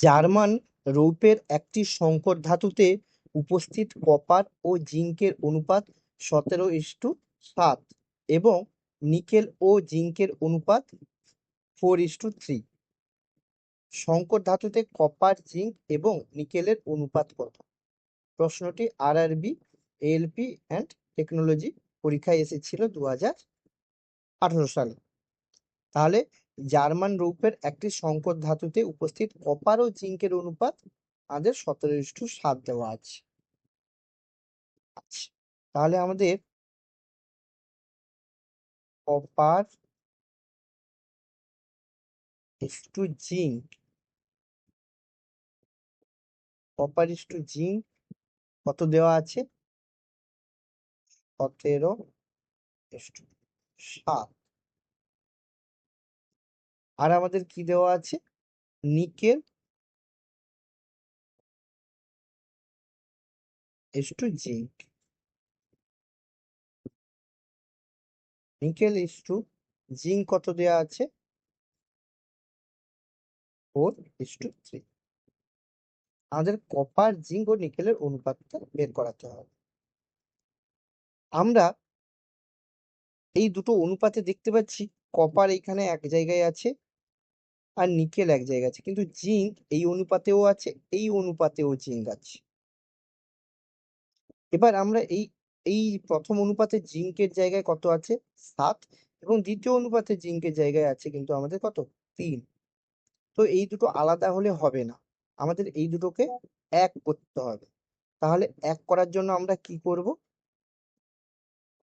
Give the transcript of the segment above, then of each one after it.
German রৌপ্যের একটি সংকর ধাতুতে উপস্থিত কপার ও জিঙ্কের অনুপাত সতেরো ইস্টু সাত এবং নিকেল ও জিঙ্কের অনুপাত ফোর ইস্টু থ্রি। সংকর ধাতুতে কপার, জিঙ্ক এবং নিকেলের অনুপাত কত? প্রশ্নটি আর আরবি এএলপি অ্যান্ড টেকনোলজি পরীক্ষায় এসেছিল দু হাজার আঠারো সালে। তাহলে জার্মান রৌপ্যের একটি সংকর ধাতুতে উপস্থিত কপার ও জিঙ্কের অনুপাত আমাদের সতেরো ইস্টু সাত দেওয়া আছে। আচ্ছা তাহলে আমাদের copper is to zinc, copper is to zinc কত দেওয়া আছে? সতেরো সাত। আর আমাদের কি দেওয়া আছে? Nickel is to zinc nickel is to zinc কত দেওয়া আছে? ফোর ইস্টু থ্রি আমাদের কপার জিঙ্ক ও নিকেলের অনুপাতটা বের করাতে হবে। আমরা এই দুটো অনুপাতে দেখতে পাচ্ছি কপার এখানে এক জায়গায় আছে আর নিকেল এক জায়গায় আছে। কিন্তু জিঙ্ক এই অনুপাতেও আছে, এই অনুপাতেও জিঙ্ক আছে। এবার আমরা এই এই প্রথম অনুপাতে জিঙ্কের জায়গায় কত আছে? সাত এবং দ্বিতীয় অনুপাতে জিঙ্কের জায়গায় আছে কিন্তু আমাদের কত? তিন। তো এই দুটো আলাদা হলে হবে না। আমাদের এই দুটোকে এক করতে হবে। তাহলে এক করার জন্য আমরা কি করব?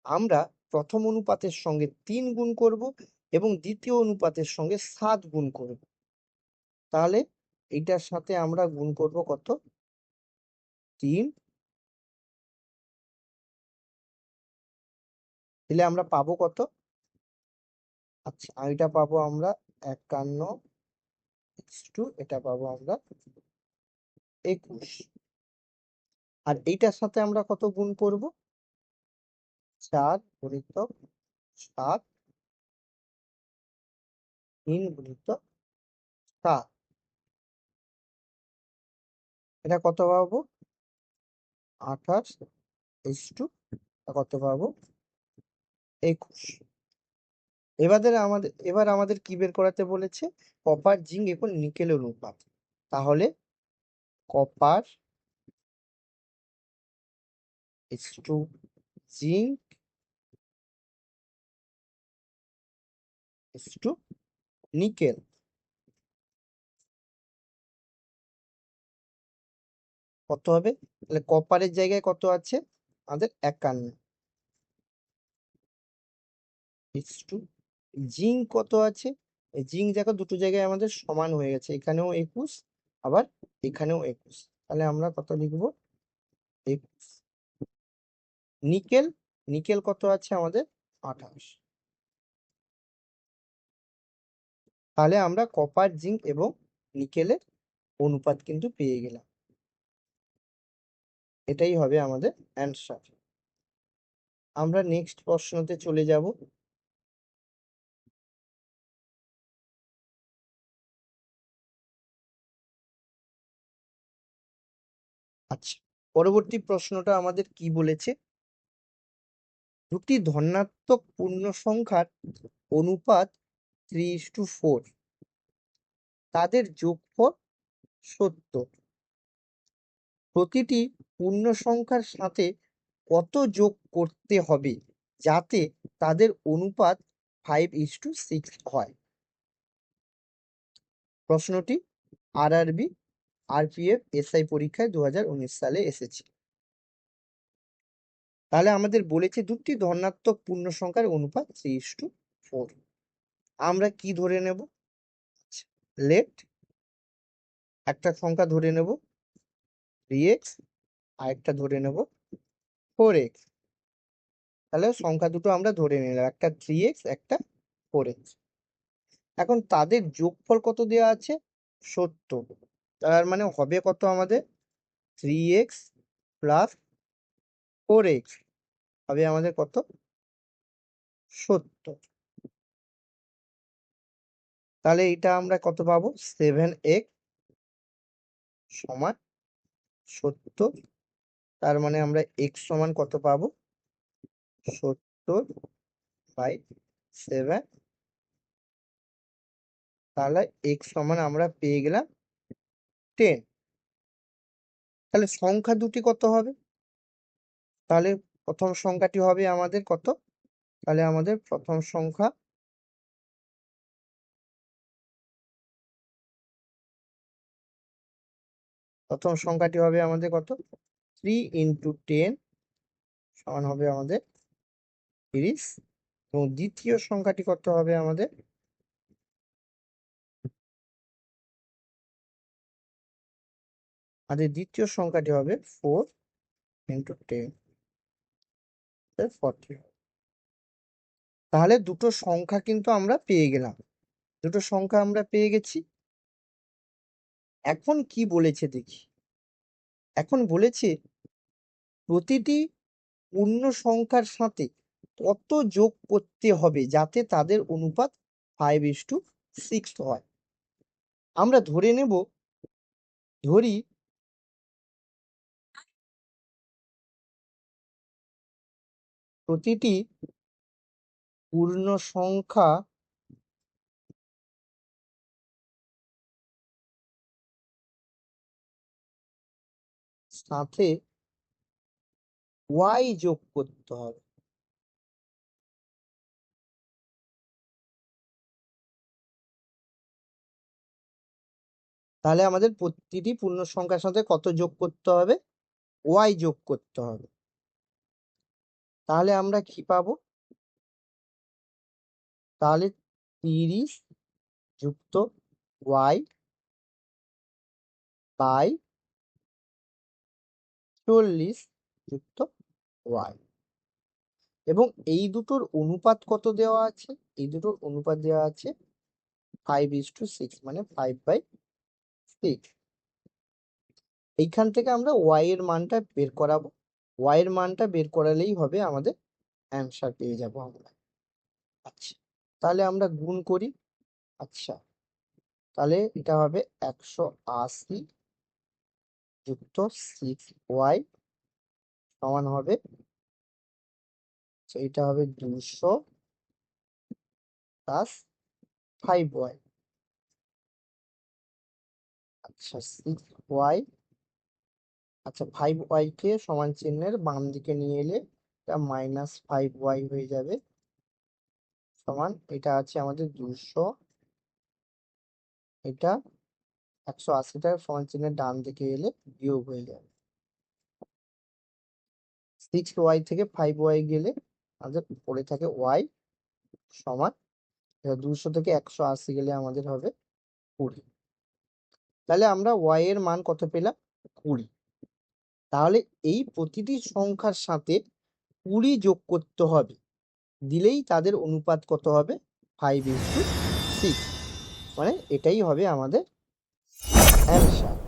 আমরা প্রথম অনুপাতের সঙ্গে তিন গুণ করব এবং দ্বিতীয় অনুপাতের সঙ্গে সাত গুণ করব। তাহলে এইটার সাথে আমরা গুণ করব কত? তিন। দিলে আমরা পাবো কত? আচ্ছা এটা পাবো আমরা একান্ন টু, এটা পাবো আমরা একুশ। আর এইটার সাথে আমরা কত গুণ করব? চার গুণিত সাত তিন গুণিত সাত। এটা কত পাবো? আঠাশ এস টু কত পাবো? একুশ। এবারে আমাদের, এবার আমাদের কি বের করাতে বলেছে? কপার, জিঙ্ক এবং নিকেলের অনুপাত। তাহলে copper is to zinc is to nickel কত হবে? তাহলে কপারের জায়গায় কত আছে? আমাদের একান্ন। জিঙ্ক কত আছে? জিঙ্ক দেখো দুটো জায়গায় আমাদের সমান হয়ে গেছে। এখানেও একুশ, আবার এখানেও একুশ। তাহলে আমরা কত লিখব? একুশ। নিকেল নিকেল কত আছে আমাদের? আঠাশ। তাহলে আমরা কপার জিঙ্ক এবং নিকেলের অনুপাত কিন্তু পেয়ে গেলাম। এটাই হবে আমাদের অ্যান্সার আমরা নেক্সট প্রশ্নতে চলে যাব। আচ্ছা পরবর্তী প্রশ্নটা আমাদের কি বলেছে? দুটি ধনাত্মক পূর্ণ সংখ্যার অনুপাত থ্রি ইস টু ফোর তাদের যোগফল সত্তর। প্রতিটি পূর্ণ সংখ্যার সাথে কত যোগ করতে হবে যাতে তাদের অনুপাত ফাইভ ইস টু সিক্স হয়? প্রশ্নটি আর আরবি আরপিএফ এসআই পরীক্ষায় দু হাজার উনিশ সালে এসেছে। তাহলে আমাদের বলেছে দুটি ধনাত্মক পূর্ণ সংখ্যার অনুপাত থ্রি ইস টু ফোর আমরা কি ধরে নেব? লেট একটা সংখ্যা ধরে নেব থ্রি এক্স আর একটা ধরে নেব ফোর এক্স তাহলে সংখ্যা দুটো আমরা ধরে নিলাম, একটা থ্রি এক্স একটা ফোর এক্স এখন তাদের যোগফল কত দেওয়া আছে? সত্তর। তার মানে হবে কত আমাদের? Three X plus four X হবে আমাদের কত? সত্তর। তাহলে এটা আমরা কত পাবো? সেভেন এক্স সমান সত্তর। তার মানে আমরা এক্স সমান কত পাবো? সত্তর বাই সেভেন তাহলে এক্স সমান আমরা পেয়ে গেলাম টেন তাহলে সংখ্যা দুটি কত হবে? তাহলে প্রথম সংখ্যাটি হবে আমাদের কত? তাহলে আমাদের প্রথম সংখ্যা প্রথম সংখ্যাটি হবে আমাদের কত? থ্রি ইন্টু টেন সমান হবে আমাদের তিরিশ। এবং দ্বিতীয় সংখ্যাটি কত হবে আমাদের? আমাদের দ্বিতীয় সংখ্যাটি হবে ফোর ইন্টু টেন ফর্টি তাহলে দুটো সংখ্যা কিন্তু আমরা পেয়ে গেলাম। দুটো সংখ্যা আমরা পেয়ে গেছি। এখন কি বলেছে দেখি? এখন বলেছে, প্রতিটি পূর্ণ সংখ্যার সাথে কত যোগ করতে হবে যাতে তাদের অনুপাত ফাইভ ইস টু সিক্স হয়। আমরা ধরে নেব, ধরি প্রতিটি পূর্ণ সংখ্যা সাথে ওয়াই যোগ করতে হবে। তাহলে আমাদের প্রতিটি পূর্ণ সংখ্যার সাথে কত যোগ করতে হবে? ওয়াই যোগ করতে হবে। তাহলে আমরা কি পাবো? তাহলে তিরিশ যুক্ত ওয়াই বাই চল্লিশ যুক্ত ওয়াই। এবং এই দুটোর অনুপাত কত দেওয়া আছে? এই দুটোর অনুপাত দেওয়া আছে ফাইভ ইস টু সিক্স মানে ফাইভ বাই সিক্স এইখান থেকে আমরা ওয়াই এর মানটা বের করাবো। ওয়াই এর মানটা বের করালেই হবে আমাদের অ্যান্সার পেয়ে যাব আমরা। আচ্ছা তাহলে আমরা গুণ করি। আচ্ছা তাহলে এটা হবে একশো আশি। যুক্ত সিক্স ওয়াই সমান হবে এটা হবে দুশো প্লাস ফাইভ ওয়াই আচ্ছা সিক্স ওয়াই আচ্ছা ফাইভ ওয়াই কে সমান চিহ্নের বাম দিকে নিয়ে এলে এটা মাইনাস ফাইভ ওয়াই হয়ে যাবে, সমান এটা আছে আমাদের দুশো, এটা একশো আশিটা সমান চিহ্নের ডান দিকে এলে বিয়োগ হয়ে যাবে। সিক্স ওয়াই থেকে ফাইভ ওয়াই গেলে আমাদের পড়ে থাকে ওয়াই সমান দুশো থেকে একশো আশি গেলে আমাদের হবে কুড়ি। তাহলে আমরা ওয়াই এর মান কত পেলাম? কুড়ি। তাহলে এই প্রতিটি সংখ্যার সাথে কুড়ি যোগ করতে হবে। দিলেই তাদের অনুপাত কত হবে? ফাইভ ইস টু সিক্স মানে এটাই হবে আমাদের Emşan.